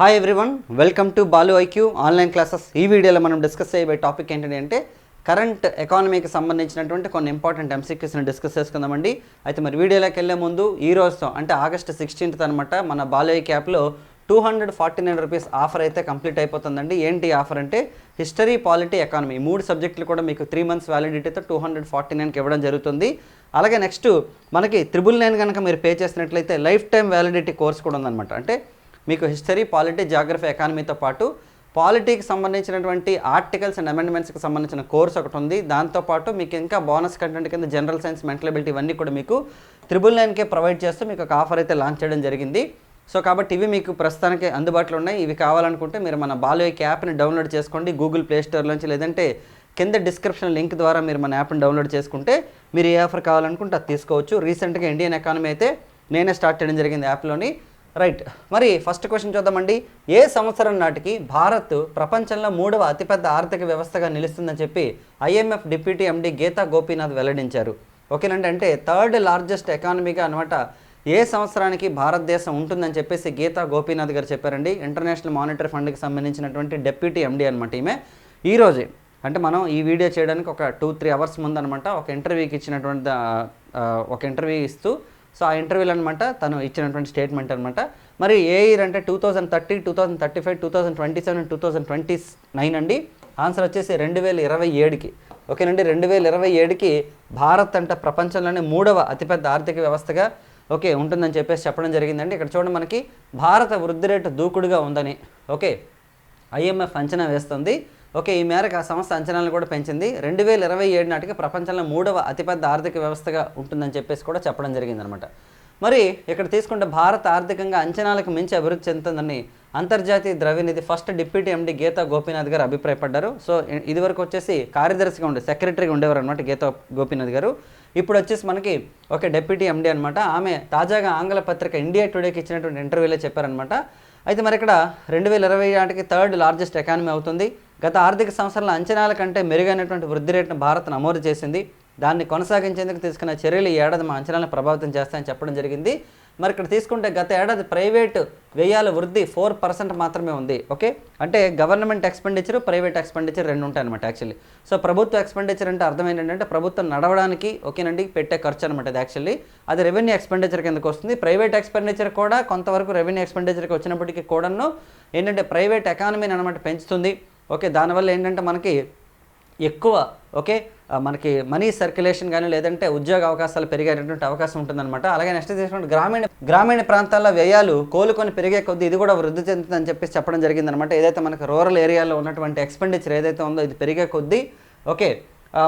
Hi everyone welcome to Balu IQ online classes ఈ వీడియోలో మనం డిస్కస్ చేయబోయే టాపిక్ ఏంటంటే అంటే కరెంట్ ఎకానమీకి సంబంధించినటువంటి కొన్ని ఇంపార్టెంట్ ఎంసీక్యూస్ని డిస్కస్ చేసుకుందామండి. అయితే మరి వీడియోలోకి వెళ్ళే ముందు ఈ రోజుతో అంటే ఆగస్ట్ సిక్స్టీన్త్ అనమాట మన బాలు ఐక్యూ యాప్లో two hundred forty nine rupees offer అయితే కంప్లీట్ అయిపోతుందండి. ఏంటి ఆఫర్ అంటే హిస్టరీ పాలిటీ ఎకానమీ మూడు సబ్జెక్టులు కూడా మీకు త్రీ మంత్స్ వ్యాలిడిటీతో టూ హండ్రెడ్ ఫార్టీ నైన్కి ఇవ్వడం జరుగుతుంది. అలాగే నెక్స్ట్ మనకి త్రిబుల్ నైన్ కనుక మీరు పే చేసినట్లయితే లైఫ్ టైం వ్యాలిడిటీ కోర్స్ కూడా ఉందన్నమాట. అంటే మీకు హిస్టరీ పాలిటీ జాగ్రఫీ ఎకానమీతో పాటు పాలిటీకి సంబంధించినటువంటి ఆర్టికల్స్ అండ్ అమెండ్మెంట్స్కి సంబంధించిన కోర్స్ ఒకటి ఉంది. దాంతోపాటు మీకు ఇంకా బోనస్ కంటెంట్ కింద జనరల్ సైన్స్ మెంటల్ అబిలిటీ ఇవన్నీ కూడా మీకు త్రిబుల్ నైన్కే ప్రొవైడ్ చేస్తూ మీకు ఒక ఆఫర్ అయితే లాంచ్ చేయడం జరిగింది. సో కాబట్టి ఇవి మీకు ప్రస్తుతానికి అందుబాటులో ఉన్నాయి. ఇవి కావాలనుకుంటే మీరు మన బాలోయిక్ యాప్ని డౌన్లోడ్ చేసుకోండి. గూగుల్ ప్లేస్టోర్లోంచి లేదంటే కింద డిస్క్రిప్షన్ లింక్ ద్వారా మీరు మన యాప్ని డౌన్లోడ్ చేసుకుంటే మీరు ఏ ఆఫర్ కావాలనుకుంటే అది తీసుకోవచ్చు. రీసెంట్గా ఇండియన్ ఎకానమీ అయితే నేనే స్టార్ట్ చేయడం జరిగింది యాప్లోని రైట్ మరి ఫస్ట్ క్వశ్చన్ చూద్దామండి. ఏ సంవత్సరం నాటికి భారత్ ప్రపంచంలో మూడవ అతిపెద్ద ఆర్థిక వ్యవస్థగా నిలుస్తుందని చెప్పి IMF deputy MD Geeta Gopinath వెల్లడించారు. ఓకేనండి అంటే థర్డ్ లార్జెస్ట్ ఎకానమీగా అనమాట ఏ సంవత్సరానికి భారతదేశం ఉంటుందని చెప్పేసి గీతా గోపీనాథ్ గారు చెప్పారండి. ఇంటర్నేషనల్ మానిటరీ ఫండ్కి సంబంధించినటువంటి డెప్యూటీ ఎండి అనమాట ఈమె. ఈరోజే అంటే మనం ఈ వీడియో చేయడానికి ఒక టూ త్రీ అవర్స్ ముందు అనమాట ఒక ఇంటర్వ్యూకి ఇచ్చినటువంటి ఒక ఇంటర్వ్యూ ఇస్తూ సో ఆ ఇంటర్వ్యూలు అనమాట తను ఇచ్చినటువంటి స్టేట్మెంట్ అనమాట మరి ఏ ఇయర్ అంటే two thousand thirty two thousand thirty five two thousand twenty seven two thousand twenty nine అండి. ఆన్సర్ వచ్చేసి రెండు వేల ఇరవై ఏడుకి. ఓకేనండి? రెండు వేల ఇరవై ఏడుకి భారత్ అంట ప్రపంచంలోనే మూడవ అతిపెద్ద ఆర్థిక వ్యవస్థగా ఓకే ఉంటుందని చెప్పేసి చెప్పడం జరిగిందండి. ఇక్కడ చూడండి మనకి భారత వృద్ధి రేటు దూకుడుగా ఉందని ఓకే ఐఎంఎఫ్ అంచనా వేస్తుంది. ఓకే ఈ మేరకు ఆ సంస్థ అంచనాలను కూడా పెంచింది. రెండు వేల ఇరవై ఏడు నాటికి ప్రపంచంలో మూడవ అతిపెద్ద ఆర్థిక వ్యవస్థగా ఉంటుందని చెప్పేసి కూడా చెప్పడం జరిగిందనమాట. మరి ఇక్కడ తీసుకుంటే భారత్ ఆర్థికంగా అంచనాలకు మించి అభివృద్ధి చెందుతుందని అంతర్జాతీయ ద్రవ్యనిధి first deputy MD Geeta Gopinath గారు అభిప్రాయపడ్డారు. సో ఇది ఇదివరకు వచ్చేసి కార్యదర్శిగా ఉండే సెక్రటరీగా ఉండేవారు అనమాట గీతా గోపీనాథ్ గారు. ఇప్పుడు వచ్చేసి మనకి ఒక డిప్యూటీ ఎండి అనమాట ఆమె తాజాగా ఆంగ్ల పత్రిక ఇండియా టుడేకి ఇచ్చినటువంటి ఇంటర్వ్యూలో చెప్పారనమాట అయితే మరి ఇక్కడ రెండు వేల ఇరవై నాటికి థర్డ్ లార్జెస్ట్ ఎకానమీ అవుతుంది. గత ఆర్థిక సంవత్సరాల అంచనాల కంటే మెరుగైనటువంటి వృద్ధి రేటును భారత్ నమోదు చేసింది. దాన్ని కొనసాగించేందుకు తీసుకున్న చర్యలు ఈ ఏడాది మా అంచనాలను ప్రభావితం చేస్తాయని చెప్పడం జరిగింది. మరి ఇక్కడ తీసుకుంటే గత ఏడాది ప్రైవేటు వ్యయాల వృద్ధి ఫోర్ పర్సెంట్ మాత్రమే ఉంది. ఓకే? అంటే గవర్నమెంట్ ఎక్స్పెండిచర్ ప్రైవేట్ ఎక్స్పెండిచర్ రెండు ఉంటాయి అనమాట యాక్చువల్లీ. సో ప్రభుత్వ ఎక్స్పెండిచర్ అంటే అర్థం ఏంటంటే ప్రభుత్వం నడవడానికి ఓకేనండి పెట్టే ఖర్చు అనమాట అది యాక్చువల్లీ. అది రెవెన్యూ ఎక్స్పెండిచర్ కిందకు వస్తుంది. ప్రైవేట్ ఎక్స్పెండిచర్ కూడా కొంతవరకు రెవెన్యూ ఎక్స్పెండిచర్కి వచ్చినప్పటికీ కూడాను ఏంటంటే ప్రైవేట్ ఎకానమీని అనమాట పెంచుతుంది. ఓకే దానివల్ల ఏంటంటే మనకి ఎక్కువ ఓకే మనకి మనీ సర్క్యులేషన్ కానీ లేదంటే ఉద్యోగ అవకాశాలు పెరిగేటటువంటి అవకాశం ఉంటుందన్నమాట. అలాగే నెక్స్ట్ తీసుకుంటే గ్రామీణ గ్రామీణ ప్రాంతాల్లో వ్యయాలు కోలుకొని పెరిగే కొద్దీ ఇది కూడా వృద్ధి చెందుతుందని చెప్పేసి చెప్పడం జరిగిందనమాట ఏదైతే మనకి రూరల్ ఏరియాలో ఉన్నటువంటి ఎక్స్పెండిచర్ ఏదైతే ఉందో ఇది పెరిగే కొద్దీ ఓకే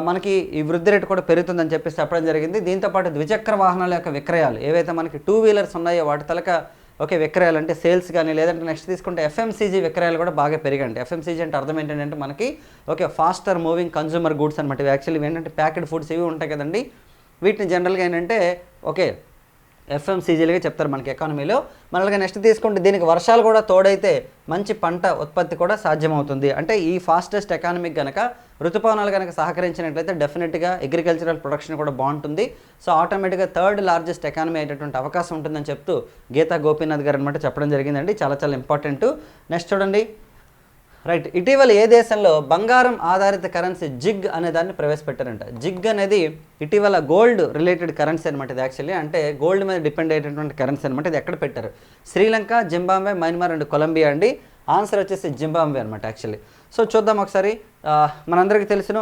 మనకి ఈ వృద్ధి రేటు కూడా పెరుగుతుందని చెప్పేసి చెప్పడం జరిగింది. దీంతోపాటు ద్విచక్ర వాహనాల యొక్క విక్రయాలు ఏవైతే మనకి టూ వీలర్స్ ఉన్నాయో వాటి తలక ఓకే విక్రయాలు అంటే సేల్స్ కానీ లేదంటే నెక్స్ట్ తీసుకుంటే ఎఫ్ఎంసీజీ విక్రయాలు కూడా బాగా పెరిగాయండి. ఎఫ్ఎంసీజీ అంటే అర్థం ఏంటంటే మనకి okay faster moving consumer goods అనమాట యాక్చువల్లీ ఏంటంటే ప్యాకెడ్ ఫుడ్స్ ఇవి ఉంటాయి కదండి. వీటిని జనరల్గా ఏంటంటే ఓకే ఎఫ్ఎంసీజీలుగా చెప్తారు మనకి ఎకానమీలో మనల్గా నెక్స్ట్ తీసుకుంటే దీనికి వర్షాలు కూడా తోడైతే మంచి పంట ఉత్పత్తి కూడా సాధ్యమవుతుంది. అంటే ఈ ఫాస్టెస్ట్ ఎకానమీకి కనుక ఋతుపవనాలు కనుక సహకరించినట్లయితే డెఫినెట్గా అగ్రికల్చరల్ ప్రొడక్షన్ కూడా బాగుంటుంది. సో ఆటోమేటిక్గా థర్డ్ లార్జెస్ట్ ఎకానమీ అయ్యేటటువంటి అవకాశం ఉంటుందని చెప్తూ గీతా గోపీనాథ్ గారు అనమాట చెప్పడం జరిగిందండి. చాలా చాలా ఇంపార్టెంట్ నెక్స్ట్ చూడండి. రైట్ ఇటీవల ఏ దేశంలో బంగారం ఆధారిత కరెన్సీ జిగ్ అనే దాన్ని ప్రవేశపెట్టారంట? జిగ్ అనేది ఇటీవల గోల్డ్ రిలేటెడ్ కరెన్సీ అనమాట ఇది యాక్చువల్లీ అంటే గోల్డ్ మీద డిపెండ్ అయ్యేటటువంటి కరెన్సీ అనమాట ఇది ఎక్కడ పెట్టారు? Sri Lanka Zimbabwe Myanmar and Colombia అండి. ఆన్సర్ వచ్చేసి జింబాబ్వే అనమాట యాక్చువల్లీ సో చూద్దాం ఒకసారి. మనందరికీ తెలిసిన.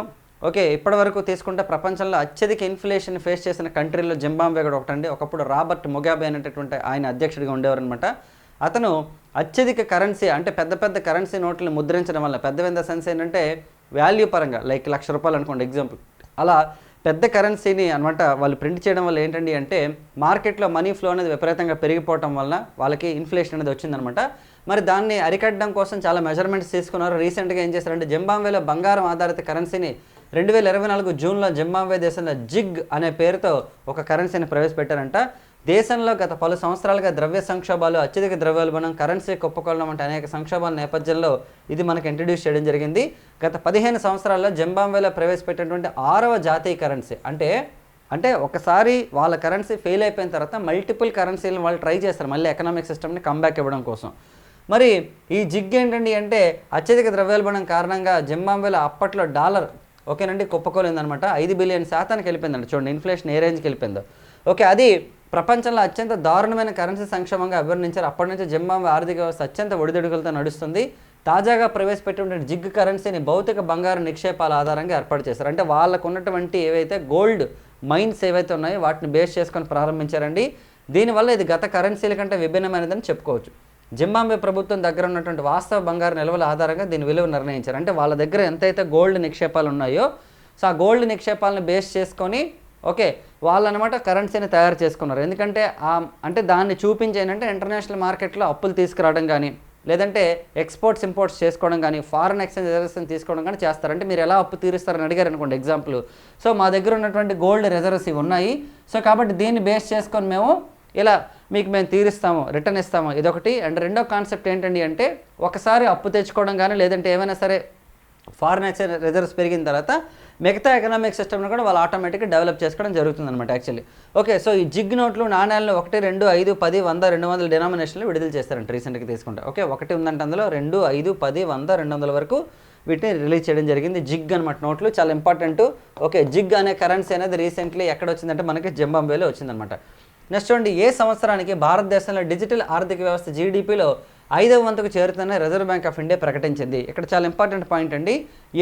ఓకే ఇప్పటివరకు తీసుకుంటే ప్రపంచంలో అత్యధిక ఇన్ఫ్లేషన్ ఫేస్ చేసిన కంట్రీలో జింబాబ్వే కూడా ఒకటండి. ఒకప్పుడు రాబర్ట్ మొగాబే అనేటటువంటి ఆయన అధ్యక్షుడిగా ఉండేవారు అనమాట అతను అత్యధిక కరెన్సీ అంటే పెద్ద పెద్ద కరెన్సీ నోట్లను ముద్రించడం వల్ల పెద్ద పెద్ద సెన్స్ ఏంటంటే వాల్యూ పరంగా లైక్ లక్ష రూపాయలు అనుకోండి ఎగ్జాంపుల్ అలా పెద్ద కరెన్సీని అనమాట వాళ్ళు ప్రింట్ చేయడం వల్ల ఏంటండి అంటే మార్కెట్లో మనీ ఫ్లో అనేది విపరీతంగా పెరిగిపోవటం వలన వాళ్ళకి ఇన్ఫ్లేషన్ అనేది వచ్చిందనమాట మరి దాన్ని అరికట్టడం కోసం చాలా మెజర్మెంట్స్ తీసుకున్నారు. రీసెంట్గా ఏం చేశారంటే జింబాబ్వేలో బంగారం ఆధారిత కరెన్సీని రెండు వేల ఇరవై నాలుగు జూన్లో జింబాబ్వే దేశంలో జిగ్ అనే పేరుతో ఒక కరెన్సీని ప్రవేశపెట్టారంట. దేశంలో గత పలు సంవత్సరాలుగా ద్రవ్య సంక్షోభాలు అత్యధిక ద్రవ్యోల్బణం కరెన్సీ కుప్పకొలడం వంటి అనేక సంక్షోభాల నేపథ్యంలో ఇది మనకు ఇంట్రడ్యూస్ చేయడం జరిగింది. గత పదిహేను సంవత్సరాల్లో జింబాబ్వేలో ప్రవేశపెట్టినటువంటి ఆరవ జాతీయ కరెన్సీ అంటే అంటే ఒకసారి వాళ్ళ కరెన్సీ ఫెయిల్ అయిపోయిన తర్వాత మల్టిపుల్ కరెన్సీలను వాళ్ళు ట్రై చేస్తారు. మళ్ళీ ఎకనామిక్ సిస్టమ్ని కంబ్యాక్ ఇవ్వడం కోసం. మరి ఈ జిగ్ ఏంటండి అంటే అత్యధిక ద్రవ్యోల్బణం కారణంగా జింబాబ్వేలో అప్పట్లో డాలర్ ఓకేనండి కుప్పకోలేదనమాట. ఐదు బిలియన్ శాతానికి వెళ్ళిపోయిందండి. చూడండి ఇన్ఫ్లేషన్ ఏ రేంజ్కి వెళ్ళిపోయిందో. ఓకే అది ప్రపంచంలో అత్యంత దారుణమైన కరెన్సీ సంక్షేమంగా అభివర్ణించారు అప్పటి నుంచి జింబాబే ఆర్థిక వ్యవస్థ అత్యంత ఒడిదుడుకులతో నడుస్తుంది. తాజాగా ప్రవేశపెట్టిన జిగ్ కరెన్సీని భౌతిక బంగారు నిక్షేపాల ఆధారంగా ఏర్పాటు చేశారు. అంటే వాళ్ళకు ఉన్నటువంటి ఏవైతే గోల్డ్ మైన్స్ ఏవైతే ఉన్నాయో వాటిని బేస్ చేసుకొని ప్రారంభించారండి. దీనివల్ల ఇది గత కరెన్సీల కంటే విభిన్నమైనదని చెప్పుకోవచ్చు. జింబాబే ప్రభుత్వం దగ్గర ఉన్నటువంటి వాస్తవ బంగారు నిల్వల ఆధారంగా దీని విలువ నిర్ణయించారు. అంటే వాళ్ళ దగ్గర ఎంతైతే గోల్డ్ నిక్షేపాలు ఉన్నాయో సో ఆ గోల్డ్ నిక్షేపాలను బేస్ చేసుకొని ఓకే వాళ్ళు అనమాట కరెన్సీని తయారు చేసుకున్నారు. ఎందుకంటే ఆ అంటే దాన్ని చూపించేనంటే ఇంటర్నేషనల్ మార్కెట్లో అప్పులు తీసుకురావడం కానీ లేదంటే ఎక్స్పోర్ట్స్ ఇంపోర్ట్స్ చేసుకోవడం కానీ ఫారెన్ ఎక్స్చేంజ్ రిజర్వేషన్ తీసుకోవడం కానీ చేస్తారు. అంటే మీరు ఎలా అప్పు తీరుస్తారని అడిగారు అనుకోండి ఎగ్జాంపుల్ సో మా దగ్గర ఉన్నటువంటి గోల్డ్ రిజర్వ్స్ ఇవి ఉన్నాయి. సో కాబట్టి దీన్ని బేస్ చేసుకొని మేము ఇలా మీకు మేము తీరుస్తాము రిటర్న్ ఇస్తాము. ఇదొకటి. అండ్ రెండో కాన్సెప్ట్ ఏంటండి అంటే ఒకసారి అప్పు తెచ్చుకోవడం కానీ లేదంటే ఏమైనా సరే ఫారెన్ ఎక్స్చేంజ్ రిజర్వ్స్ పెరిగిన తర్వాత మిగతా ఎకనామిక్ సిస్టమ్ను కూడా వాళ్ళు ఆటోమేటిక్గా డెవలప్ చేసుకోవడం జరుగుతుంది అనమాట యాక్చువల్లీ ఓకే సో ఈ జిగ్ నోట్లు నాణ్యాలను ఒకటి రెండు ఐదు పది వంద రెండు వందల డినామినేషన్లు విడుదల చేస్తారంట రీసెంట్గా తీసుకుంటే. ఓకే ఒకటి ఉందంటే అందులో రెండు ఐదు పది వంద రెండు వందల వరకు వీటిని రిలీజ్ చేయడం జరిగింది. జిగ్ అనమాట నోట్లు చాలా ఇంపార్టెంట్ ఓకే జిగ్ అనే కరెన్సీ అనేది రీసెంట్లీ ఎక్కడ వచ్చిందంటే మనకి జింబాబ్వేలో వచ్చిందనమాట నెక్స్ట్ చూడండి ఏ సంవత్సరానికి భారతదేశంలో డిజిటల్ ఆర్థిక వ్యవస్థ జీడిపిలో ఐదవ వంతుకు చేరుతుందని రిజర్వ్ బ్యాంక్ ఆఫ్ ఇండియా ప్రకటించింది. ఇక్కడ చాలా ఇంపార్టెంట్ పాయింట్ అండి.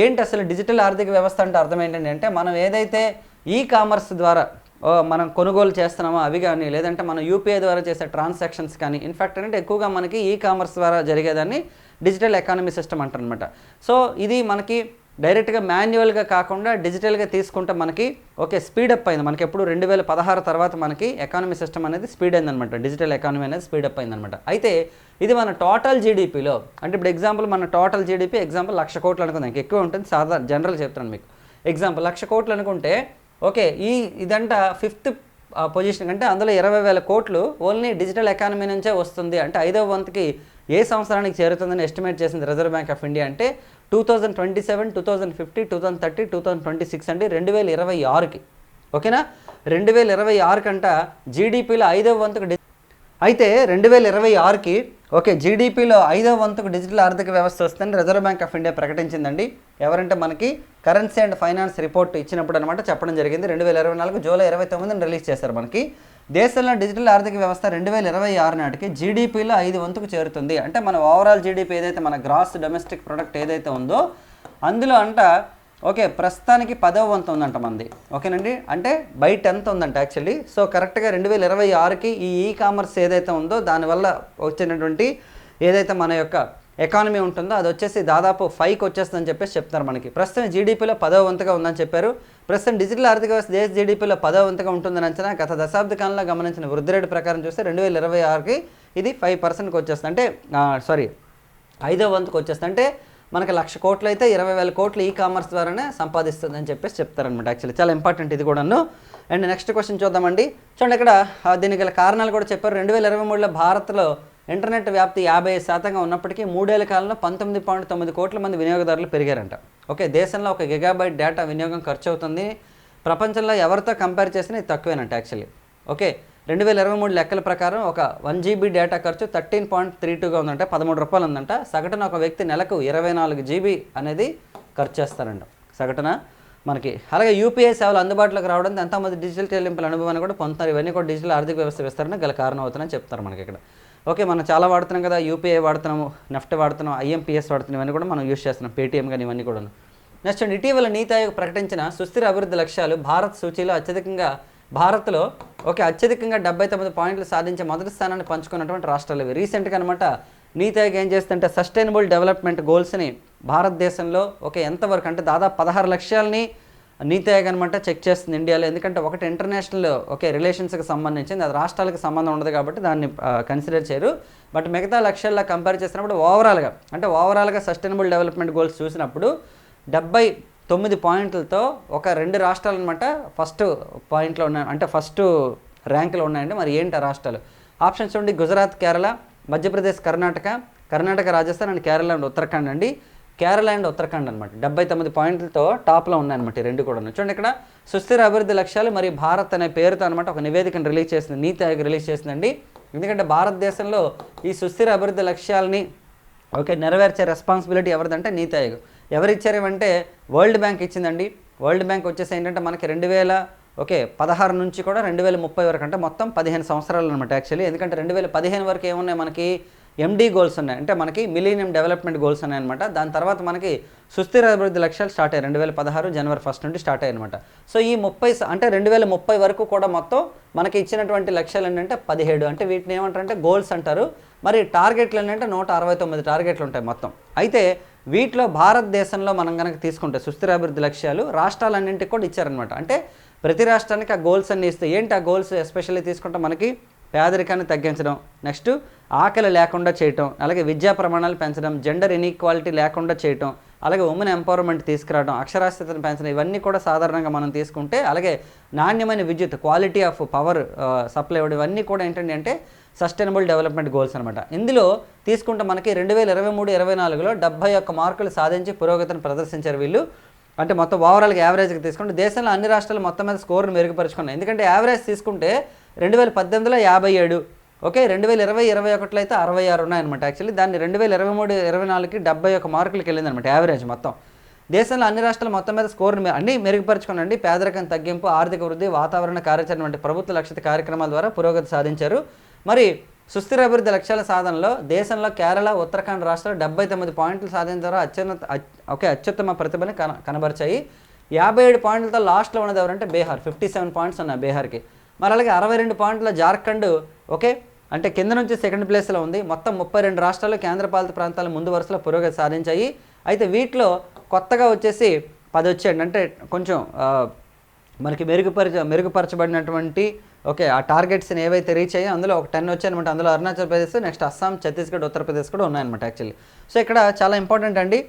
ఏంటి అసలు డిజిటల్ ఆర్థిక వ్యవస్థ అంటే అర్థం ఏంటండి అంటే మనం ఏదైతే ఈ కామర్స్ ద్వారా మనం కొనుగోలు చేస్తున్నామో అవి కానీ లేదంటే మనం యూపీఐ ద్వారా చేసే ట్రాన్సాక్షన్స్ కానీ ఇన్ఫ్యాక్ట్ అంటే ఎక్కువగా మనకి ఈ కామర్స్ ద్వారా జరిగేదాన్ని డిజిటల్ ఎకానమీ సిస్టమ్ అంటారనమాట సో ఇది మనకి డైరెక్ట్గా మాన్యువల్గా కాకుండా డిజిటల్గా తీసుకుంటే మనకి ఓకే స్పీడప్ అయింది. మనకి ఎప్పుడు రెండు వేల పదహారు తర్వాత మనకి ఎకానమీ సిస్టమ్ అనేది స్పీడ్ అయిందనమాట. డిజిటల్ ఎకానమీ అనేది స్పీడప్ అయిందనమాట. అయితే ఇది మన టోటల్ జీడిపిలో అంటే ఇప్పుడు ఎగ్జాంపుల్ మన టోటల్ జీడిపి ఎగ్జాంపుల్ లక్ష కోట్లు అనుకుందాం. ఇంకా ఎక్కువ ఉంటుంది సాధారణ జనరల్ చెప్తాను మీకు. ఎగ్జాంపుల్ లక్ష కోట్లు అనుకుంటే ఓకే ఈ ఇదంట ఫిఫ్త్ పొజిషన్ అంటే అందులో ఇరవై వేల కోట్లు ఓన్లీ డిజిటల్ ఎకానమీ నుంచే వస్తుంది. అంటే ఐదవ వంతుకి ఏ సంవత్సరానికి చేరుతుందని ఎస్టిమేట్ చేసింది రిజర్వ్ బ్యాంక్ ఆఫ్ ఇండియా అంటే two thousand twenty seven two thousand fifty two thousand thirty two thousand twenty six అండి రెండు వేల ఇరవై ఆరుకి. ఓకేనా? రెండు వేల ఇరవై ఆరు కంట జీడిపిలో ఐదవ వంతుకు అయితే రెండు వేల ఇరవై ఆరుకి ఓకే జీడిపిలో ఐదవ వంతుకు డిజిటల్ ఆర్థిక వ్యవస్థ వస్తుందని రిజర్వ్ బ్యాంక్ ఆఫ్ ఇండియా ప్రకటించిందండి. ఎవరంటే మనకి కరెన్సీ అండ్ ఫైనాన్స్ రిపోర్ట్ ఇచ్చినప్పుడు అనమాట చెప్పడం జరిగింది. రెండు వేల ఇరవై నాలుగు జూలై ఇరవై తొమ్మిదిని రిలీజ్ చేశారు మనకి. దేశంలో డిజిటల్ ఆర్థిక వ్యవస్థ రెండు వేల ఇరవై ఆరు నాటికి జీడిపిలో ఐదు వంతుకు చేరుతుంది. అంటే మన ఓవరాల్ జీడిపి ఏదైతే మన గ్రాస్ డొమెస్టిక్ ప్రొడక్ట్ ఏదైతే ఉందో అందులో అంట ఓకే ప్రస్తుతానికి పదవ వంతు ఉందంట మంది. ఓకేనండి? అంటే బై టెన్త్ ఉందంట యాక్చువల్లీ. సో కరెక్ట్గా రెండు వేల ఇరవై ఆరుకి ఈ ఈ కామర్స్ ఏదైతే ఉందో దానివల్ల వచ్చినటువంటి ఏదైతే మన యొక్క ఎకానమీ ఉంటుందో అది వచ్చేసి దాదాపు ఫైవ్కి వచ్చేస్తుందని చెప్పేసి చెప్తున్నారు మనకి. ప్రస్తుతం జీడిపిలో పదవ వంతుగా ఉందని చెప్పారు. ప్రస్తుతం డిజిటల్ ఆర్థిక వ్యవస్థ దేశ జీడిపిలో పదవ వంతుగా ఉంటుందని అంచనా గత దశాబ్ద కాలంలో గమనించిన వృద్ధి రేటు ప్రకారం చూస్తే రెండు వేల ఇరవై ఆరుకి ఇది ఫైవ్ పర్సెంట్కి వచ్చేస్తుంది. అంటే సారీ ఐదో వంతుకు వచ్చేస్తుంది. అంటే మనకి లక్ష కోట్లు అయితే ఇరవై వేల కోట్లు ఈ కామర్స్ ద్వారానే సంపాదిస్తుందని చెప్పేసి చెప్తారనమాట యాక్చువల్లీ చాలా ఇంపార్టెంట్ ఇది కూడాను. అండ్ నెక్స్ట్ క్వశ్చన్ చూద్దామండి. చూడండి ఇక్కడ దీనికి గల కారణాలు కూడా చెప్పారు. రెండు వేల ఇరవై మూడులో భారత్లో ఇంటర్నెట్ వ్యాప్తి యాభై శాతంగా ఉన్నప్పటికీ మూడేళ్ళ కాలంలో పంతొమ్మిది పాయింట్ తొమ్మిది కోట్ల మంది వినియోగదారులు పెరిగారంట. ఓకే దేశంలో ఒక గిగాబైట్ డేటా వినియోగం ఖర్చు అవుతుంది ప్రపంచంలో ఎవరితో కంపేర్ చేసినా ఇది తక్కువేనంట యాక్చువల్లీ ఓకే రెండు వేల ఇరవై మూడు లెక్కల ప్రకారం ఒక వన్ జీబీ డేటా ఖర్చు థర్టీన్ పాయింట్ త్రీ టూగా ఉందంటే పదమూడు రూపాయలు ఉందంట. సగటున ఒక వ్యక్తి నెలకు ఇరవై నాలుగు జీబీ అనేది ఖర్చు చేస్తారంట. సగటున మనకి అలాగే యూపీఐ సేవలు అందుబాటులోకి రావడం ఎంతమంది డిజిటల్ చెల్లింపుల అనుభవాన్ని కూడా పొందుతారు ఇవన్నీ కూడా డిజిటల్ ఆర్థిక వ్యవస్థ విస్తరణ గల కారణం అవుతుందని చెప్తారు మనకి ఇక్కడ. ఓకే మనం చాలా వాడుతున్నాం కదా యూపీఐ వాడుతున్నాము నెఫ్ట్ వాడుతున్నాం ఐఎంపీఎస్ వాడుతున్నాం ఇవన్నీ కూడా మనం యూస్ చేస్తున్నాం పేటీఎం కానీ ఇవన్నీ కూడా నెక్స్ట్ ఇటీవల నీతి ఆయోగ్ ప్రకటించిన సుస్థిర అభివృద్ధి లక్ష్యాలు భారత్ సూచీలో అత్యధికంగా భారత్లో ఓకే అత్యధికంగా డెబ్బై తొమ్మిది పాయింట్లు సాధించే మొదటి స్థానాన్ని పంచుకున్నటువంటి రాష్ట్రాలు ఇవి. రీసెంట్గా అనమాట నీతి ఆయోగ్ ఏం చేస్తుంటే సస్టైనబుల్ డెవలప్మెంట్ గోల్స్ని భారతదేశంలో ఓకే ఎంతవరకు అంటే దాదాపు పదహారు లక్ష్యాలని నీతి ఆయోగ్ అనమాట చెక్ చేస్తుంది ఇండియాలో. ఎందుకంటే ఒకటి ఇంటర్నేషనల్ ఓకే రిలేషన్స్కి సంబంధించింది అది రాష్ట్రాలకు సంబంధం ఉండదు కాబట్టి దాన్ని కన్సిడర్ చేయరు. బట్ మిగతా లక్ష్యాల్లో కంపేర్ చేసినప్పుడు ఓవరాల్గా అంటే ఓవరాల్గా సస్టైనబుల్ డెవలప్మెంట్ గోల్స్ చూసినప్పుడు డెబ్బై తొమ్మిది పాయింట్లతో ఒక రెండు రాష్ట్రాలు అనమాట ఫస్ట్ పాయింట్లో ఉన్నాయి అంటే ఫస్ట్ ర్యాంకులో ఉన్నాయండి. మరి ఏంటి ఆ రాష్ట్రాలు? ఆప్షన్స్ ఉండి గుజరాత్ కేరళ మధ్యప్రదేశ్ కర్ణాటక కర్ణాటక రాజస్థాన్ అండ్ కేరళ అండ్ ఉత్తరాఖండ్ అండి. కేరళ అండ్ ఉత్తరాఖండ్ అనమాట. డెబ్బై తొమ్మిది పాయింట్లతో టాప్లో ఉన్నాయన్నమాట ఈ రెండు కూడా చూడండి ఇక్కడ. సుస్థిర అభివృద్ధి లక్ష్యాలు మరియు భారత్ అనే పేరుతో అనమాట ఒక నివేదికను రిలీజ్ చేసింది. నీతి ఆయోగ్ రిలీజ్ చేసిందండి. ఎందుకంటే భారతదేశంలో ఈ సుస్థిర అభివృద్ధి లక్ష్యాలని ఓకే నెరవేర్చే రెస్పాన్సిబిలిటీ ఎవరిదంటే నీతి ఆయోగ్. ఎవరు ఇచ్చారేమంటే వరల్డ్ బ్యాంక్ ఇచ్చిందండి. వరల్డ్ బ్యాంక్ వచ్చేసి ఏంటంటే మనకి రెండు వేల ఓకే పదహారు నుంచి కూడా రెండు వేల ముప్పై వరకు అంటే మొత్తం పదిహేను సంవత్సరాలు అనమాట యాక్చువల్లీ. ఎందుకంటే రెండు వేల పదిహేను వరకు ఏమున్నాయి మనకి? ఎండీ గోల్స్ ఉన్నాయి. అంటే మనకి మిలీనియం డెవలప్మెంట్ గోల్స్ ఉన్నాయి అనమాట దాని తర్వాత మనకి సుస్థిర అభివృద్ధి లక్ష్యాలు స్టార్ట్ అయ్యాయి. రెండు వేల పదహారు జనవరి ఫస్ట్ నుండి స్టార్ట్ అయ్యాయి అనమాట సో ఈ ముప్పై స- అంటే రెండు వేల ముప్పై వరకు కూడా మొత్తం మనకి ఇచ్చినటువంటి లక్ష్యాలు ఏంటంటే పదిహేడు. అంటే వీటిని ఏమంటారంటే గోల్స్ అంటారు. మరి టార్గెట్లు ఏంటంటే నూట అరవై తొమ్మిది టార్గెట్లు ఉంటాయి మొత్తం. అయితే వీటిలో భారతదేశంలో మనం కనుక తీసుకుంటే సుస్థిర అభివృద్ధి లక్ష్యాలు రాష్ట్రాలన్నింటికి కూడా ఇచ్చారనమాట అంటే ప్రతి రాష్ట్రానికి ఆ గోల్స్ అన్ని ఇస్తే ఏంటి ఆ గోల్స్ ఎస్పెషల్లీ తీసుకుంటే మనకి పేదరికాన్ని తగ్గించడం నెక్స్ట్ ఆకలి లేకుండా చేయటం అలాగే విద్యా ప్రమాణాలు పెంచడం జెండర్ ఇన్ఈక్వాలిటీ లేకుండా చేయటం అలాగే ఉమెన్ ఎంపవర్మెంట్ తీసుకురావడం అక్షరాస్యతను పెంచడం ఇవన్నీ కూడా సాధారణంగా మనం తీసుకుంటే అలాగే నాణ్యమైన విద్యుత్ క్వాలిటీ ఆఫ్ పవర్ సప్లై ఇవ్వడం ఇవన్నీ కూడా ఏంటంటే సస్టైనబుల్ డెవలప్మెంట్ గోల్స్ అనమాట ఇందులో తీసుకుంటే మనకి రెండు వేల ఇరవై మూడు ఇరవై నాలుగులో డెబ్బై ఒక్క మార్కులు సాధించి పురోగతిని ప్రదర్శించారు వీళ్ళు. అంటే మొత్తం ఓవరాల్గా యావరేజ్కి తీసుకుంటే దేశంలో అన్ని రాష్ట్రాలు మొత్తం మీద స్కోర్ను మెరుగుపరుచుకున్నాయి. ఎందుకంటే యావరేజ్ తీసుకుంటే రెండు వేల పద్దెనిమిదిలో యాభై ఏడు ఓకే? రెండు వేల ఇరవై ఇరవై ఒకటిలో అయితే అరవై ఆరు ఉన్నాయన్నమాట యాక్చువల్లీ. దాన్ని రెండు వేల ఇరవై మూడు ఇరవై నాలుగుకి డెబ్బై ఒక మార్కులకి వెళ్ళిందనమాట యావరేజ్ మొత్తం. దేశంలో అన్ని రాష్ట్రాలు మొత్తం మీద స్కోర్ని అన్ని మెరుగుపరుచుకోనండి పేదరికం తగ్గింపు ఆర్థిక వృద్ధి వాతావరణ కార్యాచరణ వంటి ప్రభుత్వ లక్షిత కార్యక్రమాల ద్వారా పురోగతి సాధించారు. మరి సుస్థిర అభివృద్ధి లక్ష్యాల సాధనలో దేశంలో కేరళ ఉత్తరాఖండ్ రాష్ట్రాలు డెబ్బై తొమ్మిది పాయింట్లు సాధించారు అత్యున్నత అత్- ఓకే అత్యుత్తమ ప్రతిభని కన కనబరిచాయి. యాభై ఏడు పాయింట్లతో లాస్ట్లో ఉన్నది ఎవరంటే బీహార్. ఫిఫ్టీ సెవెన్ పాయింట్స్ ఉన్నాయి బీహార్కి. మరి అలాగే అరవై రెండు పాయింట్ల జార్ఖండ్ ఓకే అంటే కింద నుంచి సెకండ్ ప్లేస్లో ఉంది. మొత్తం ముప్పై రెండు రాష్ట్రాలు కేంద్రపాలిత ప్రాంతాలు ముందు వరుసలో పురోగతి సాధించాయి. అయితే వీటిలో కొత్తగా వచ్చేసి పది వచ్చాయండి అంటే కొంచెం మనకి మెరుగుపరచ మెరుగుపరచబడినటువంటి ఓకే ఆ టార్గెట్స్ని ఏవైతే రీచ్ అయ్యాయి అందులో ఒక టెన్ వచ్చాయనమాట అందులో అరుణాచల్ ప్రదేశ్ నెక్స్ట్ అస్సాం ఛత్తీస్గఢ్ ఉత్తరప్రదేశ్ కూడా ఉన్నాయన్నమాట యాక్చువల్లీ సో ఇక్కడ చాలా ఇంపార్టెంట్ అండి.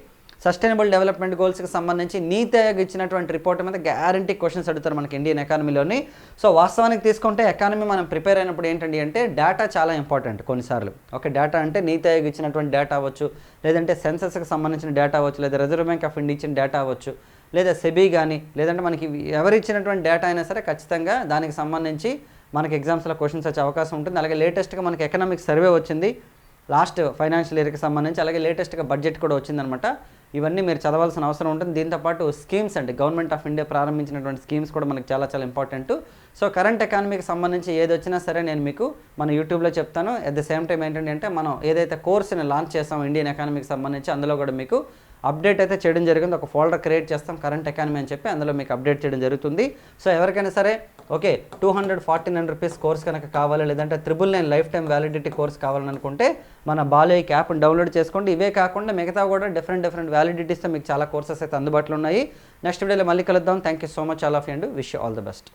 సస్టైనబుల్ డెవలప్మెంట్ గోల్స్కి సంబంధించి నీతి ఆయోగ్ ఇచ్చినటువంటి రిపోర్ట్ మీద గ్యారంటీ క్వశ్చన్స్ అడుగుతారు మనకి ఇండియన్ ఎకానమీలోని సో వాస్తవానికి తీసుకుంటే ఎకానమీ మనం ప్రిపేర్ అయినప్పుడు ఏంటండి అంటే డేటా చాలా ఇంపార్టెంట్ కొన్నిసార్లు. ఓకే డేటా అంటే నీతి ఆయోగ్ ఇచ్చినటువంటి డేటా అవ్వచ్చు లేదంటే సెన్సెస్కి సంబంధించిన డేటా అవ్వచ్చు లేదా రిజర్వ్ బ్యాంక్ ఆఫ్ ఇండియా ఇచ్చిన డేటా అవ్వచ్చు. లేదా సెబీ కానీ లేదంటే మనకి ఎవరు ఇచ్చినటువంటి డేటా అయినా సరే ఖచ్చితంగా దానికి సంబంధించి మనకి ఎగ్జామ్స్లో క్వశ్చన్స్ వచ్చే అవకాశం ఉంటుంది. అలాగే లేటెస్ట్గా మనకి ఎకనామిక్ సర్వే వచ్చింది. లాస్ట్ ఫైనాన్షియల్ ఇయర్కి సంబంధించి అలాగే లేటెస్ట్గా బడ్జెట్ కూడా వచ్చిందనమాట ఇవన్నీ మీరు చదవాల్సిన అవసరం ఉంటుంది. దీంతోపాటు స్కీమ్స్ అండి. గవర్నమెంట్ ఆఫ్ ఇండియా ప్రారంభించినటువంటి స్కీమ్స్ కూడా మనకి చాలా చాలా ఇంపార్టెంట్ సో కరెంట్ ఎకానమీకి సంబంధించి ఏది వచ్చినా సరే నేను మీకు మన యూట్యూబ్లో చెప్తాను. అట్ ద సేమ్ టైం ఏంటంటే అంటే మనం ఏదైతే కోర్స్ని లాంచ్ చేస్తాం ఇండియన్ ఎకానమీకి సంబంధించి అందులో కూడా మీకు అప్డేట్ అయితే చేయడం జరిగింది. ఒక ఫోల్డర్ క్రియేట్ చేస్తాం కరెంట్ ఎకానమీ అని చెప్పి అందులో మీకు అప్డేట్ చేయడం జరుగుతుంది. సో ఎవరికైనా సరే okay two hundred forty nine rupees course కనుక కావాలి లేదంటే triple nine life time validity course కావాలనుకుంటే మన బాలయ్య యాప్ని డౌన్లోడ్ చేసుకోండి. ఇవే కాకుండా మిగతా కూడా డిఫరెంట్ డిఫరెంట్ వ్యాలిడిటీస్తో మీకు చాలా కోర్సెస్ అయితే అందుబాటులో ఉన్నాయి. నెక్స్ట్ వీడియోలో మళ్ళీ కలుద్దాం. Thank you so much all of and wish all the best